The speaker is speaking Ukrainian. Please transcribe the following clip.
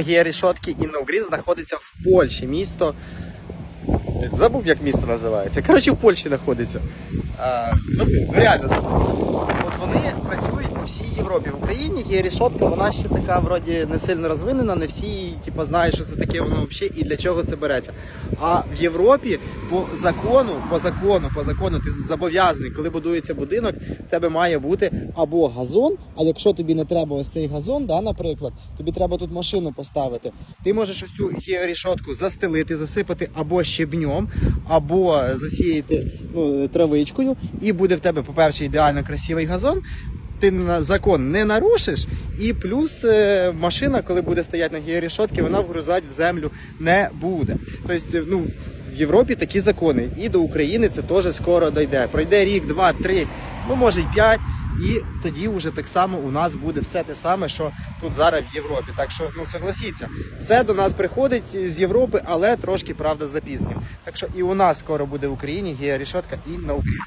георішотки і Новгрін знаходиться в Польщі. Місто. Забув, як місто називається. Коротше, в Польщі знаходиться. Забув, ну реально забув. От вони Україні георішотка, вона ще така вроді не сильно розвинена, не всі типу, знають, що це таке воно взагалі і для чого це береться. А в Європі по закону, по закону, по закону, ти зобов'язаний, коли будується будинок, в тебе має бути або газон. А якщо тобі не треба ось цей газон, да, наприклад, тобі треба тут машину поставити. Ти можеш ось цю георішотку застелити, засипати або щебнем, або засіяти ну, травичкою, і буде в тебе, по-перше, ідеально красивий газон. Ти закон не нарушиш, і плюс е, машина, коли буде стояти на георішотці, вона вгрузати в землю не буде. Тобто, ну, в Європі такі закони. І до України це теж скоро дійде. Пройде рік, два, три, ну може й п'ять. І тоді вже так само у нас буде все те саме, що тут зараз в Європі. Так що ну согласіться, все до нас приходить з Європи, але трошки правда запізненням. Так що і у нас скоро буде в Україні георішотка і на Україні.